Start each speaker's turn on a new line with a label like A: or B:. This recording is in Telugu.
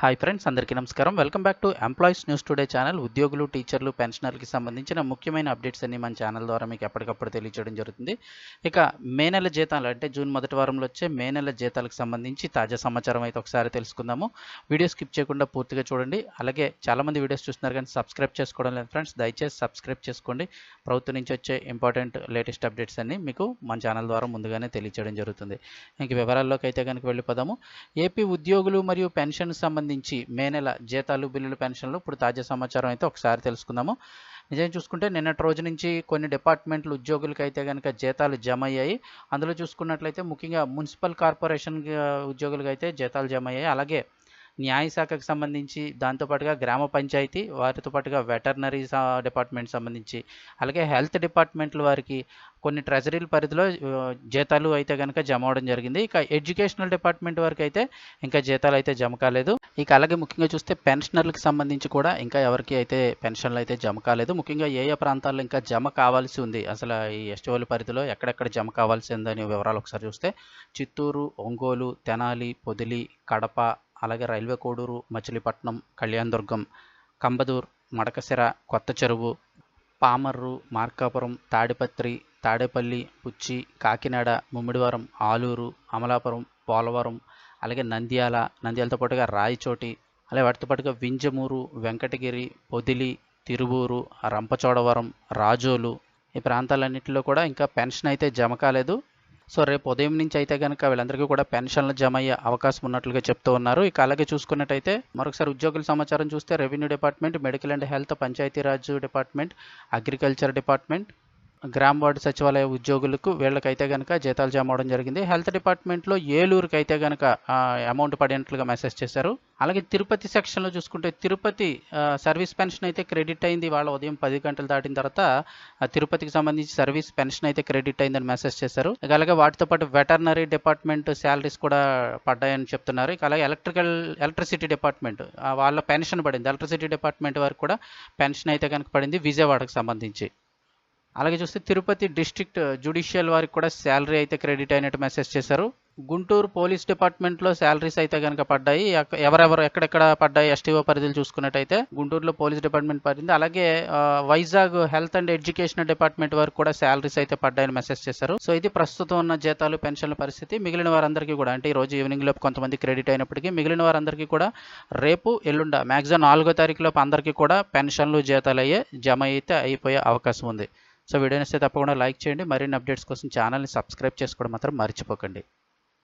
A: హాయ్ ఫ్రెండ్స్ అందరికీ నమస్కారం. Welcome back to employees news today channel ఉద్యోగులు టీచర్లు పెన్షనర్లకి సంబంధించిన ముఖ్యమైన అప్డేట్స్ అన్ని మన ఛానల్ ద్వారా మీకు ఎప్పటికప్పుడు తెలియజేయడం జరుగుతుంది. ఇక మే నెల జీతాలు అంటే జూన్ మొదటి వారంలో వచ్చే మే నెల జీతాలకు సంబంధించి తాజా సమాచారం అయితే ఒకసారి తెలుసుకుందాము. వీడియో స్కిప్ చేయకుండా పూర్తిగా చూడండి. అలాగే చాలామంది వీడియోస్ చూస్తున్నారు కానీ సబ్స్క్రైబ్ చేసుకోవడం లేదు ఫ్రెండ్స్ దయచేసి సబ్స్క్రైబ్ చేసుకోండి. ప్రభుత్వం నుంచి వచ్చే ఇంపార్టెంట్ లేటెస్ట్ అప్డేట్స్ అన్ని మీకు మన ఛానల్ ద్వారా ముందుగానే తెలియజేయడం జరుగుతుంది. ఇంక వివరాల్లోకి అయితే కనుక వెళ్ళిపోదాము. ఏపీ ఉద్యోగులు మరియు పెన్షన్ సంబంధించి మే నెల జీతాలు బిల్లులు పెన్షన్లు ఇప్పుడు తాజా సమాచారం అయితే ఒకసారి తెలుసుకుందాము. నిజం చూసుకుంటే నిన్నటి రోజు నుంచి కొన్ని డిపార్ట్మెంట్లు ఉద్యోగులకి అయితే కనుక జీతాలు జమ అయ్యాయి అందులో చూసుకున్నట్లయితే ముఖ్యంగా మున్సిపల్ కార్పొరేషన్ ఉద్యోగులకి అయితే జీతాలు జమ అయ్యాయి అలాగే న్యాయశాఖకు సంబంధించి దాంతోపాటుగా గ్రామ పంచాయతీ వారితో పాటుగా వెటర్నరీ డిపార్ట్మెంట్ సంబంధించి అలాగే హెల్త్ డిపార్ట్మెంట్ల వారికి కొన్ని ట్రెజరీల పరిధిలో జీతాలు అయితే కనుక జమ అవడం జరిగింది. ఇక ఎడ్యుకేషనల్ డిపార్ట్మెంట్ వరకు అయితే ఇంకా జీతాలు అయితే జమ కాలేదు. ఇక అలాగే ముఖ్యంగా చూస్తే పెన్షనర్లకు సంబంధించి కూడా ఇంకా ఎవరికి అయితే పెన్షన్లు అయితే జమ కాలేదు. ముఖ్యంగా ఏ ఏ ప్రాంతాల్లో ఇంకా జమ కావాల్సి ఉంది అసలు ఈ ఎస్టీఓల పరిధిలో ఎక్కడెక్కడ జమ కావాల్సి ఉందనే వివరాలు ఒకసారి చూస్తే చిత్తూరు ఒంగోలు తెనాలి పొదిలి కడప అలాగే రైల్వే కోడూరు మచిలీపట్నం కళ్యాణదుర్గం కంబదూర్ మడకసిర కొత్త చెరువు పామర్రు మార్కాపురం తాడిపత్రి తాడేపల్లి పుచ్చి కాకినాడ ముమ్మిడివరం ఆలూరు అమలాపురం పోలవరం అలాగే నంద్యాల నంద్యాలతో పాటుగా రాయచోటి అలాగే వాటితో పాటుగా వింజమూరు వెంకటగిరి పొదిలి తిరువూరు రంపచోడవరం రాజోలు ఈ ప్రాంతాలన్నింటిలో కూడా ఇంకా పెన్షన్ అయితే జమ కాలేదు. సో రేపు ఉదయం నుంచి అయితే కనుక వీళ్ళందరికీ కూడా పెన్షన్లు జమ అయ్యే అవకాశం ఉన్నట్లుగా చెప్తూ ఉన్నారు. ఇక అలాగే చూసుకున్నట్టయితే మరొకసారి ఉద్యోగుల సమాచారం చూస్తే revenue department medical and health Panchayati Raj department agriculture department గ్రామ వార్డు సచివాలయ ఉద్యోగులకు వీళ్ళకైతే కనుక జీతాలు జమ అవడం జరిగింది. హెల్త్ డిపార్ట్మెంట్లో ఏలూరుకి అయితే కనుక అమౌంట్ పడినట్లుగా మెసేజ్ చేశారు. అలాగే తిరుపతి సెక్షన్లో చూసుకుంటే తిరుపతి సర్వీస్ పెన్షన్ అయితే క్రెడిట్ అయింది. వాళ్ళ ఉదయం పది గంటలు దాటిన తర్వాత తిరుపతికి సంబంధించి సర్వీస్ పెన్షన్ అయితే క్రెడిట్ అయిందని మెసేజ్ చేశారు. అలాగే వాటితో పాటు వెటర్నరీ డిపార్ట్మెంట్ శాలరీస్ కూడా పడ్డాయని చెప్తున్నారు. ఇక అలాగే ఎలక్ట్రికల్ ఎలక్ట్రిసిటీ డిపార్ట్మెంట్ వాళ్ళ పెన్షన్ పడింది. ఎలక్ట్రిసిటీ డిపార్ట్మెంట్ వరకు కూడా పెన్షన్ అయితే కనుక పడింది విజయవాడకు సంబంధించి. అలాగే చూస్తే తిరుపతి డిస్ట్రిక్ట్ జుడిషియల్ వారికి కూడా శాలరీ అయితే క్రెడిట్ అయినట్టు మెసేజ్ చేశారు. గుంటూరు పోలీస్ డిపార్ట్మెంట్లో శాలరీస్ అయితే కనుక పడ్డాయి. ఎవరెవరు ఎక్కడెక్కడ పడ్డాయి ఎస్టీఓ పరిధిలో చూసుకున్నట్టయితే గుంటూరులో పోలీస్ డిపార్ట్మెంట్ పడింది. అలాగే Vizag health and education department వరకు కూడా శాలరీస్ అయితే పడ్డాయని మెసేజ్ చేశారు. సో ఇది ప్రస్తుతం ఉన్న జీతాలు పెన్షన్ల పరిస్థితి. మిగిలిన వారందరికీ కూడా అంటే ఈ రోజు ఈవినింగ్ లోపు కొంతమంది క్రెడిట్ అయినప్పటికీ మిగిలిన వారందరికీ కూడా రేపు ఎల్లుండ మ్యాక్సిమం నాలుగో తారీఖు లోపు అందరికీ కూడా పెన్షన్లు జీతాలు అయ్యే జమ అయితే అయిపోయే అవకాశం ఉంది. సో వీడియో నచ్చితే తప్పకుండా లైక్ చేయండి. మరిన్ని అప్డేట్స్ కోసం ఛానల్ని సబ్స్క్రైబ్ చేసుకోవడం మాత్రం మర్చిపోకండి.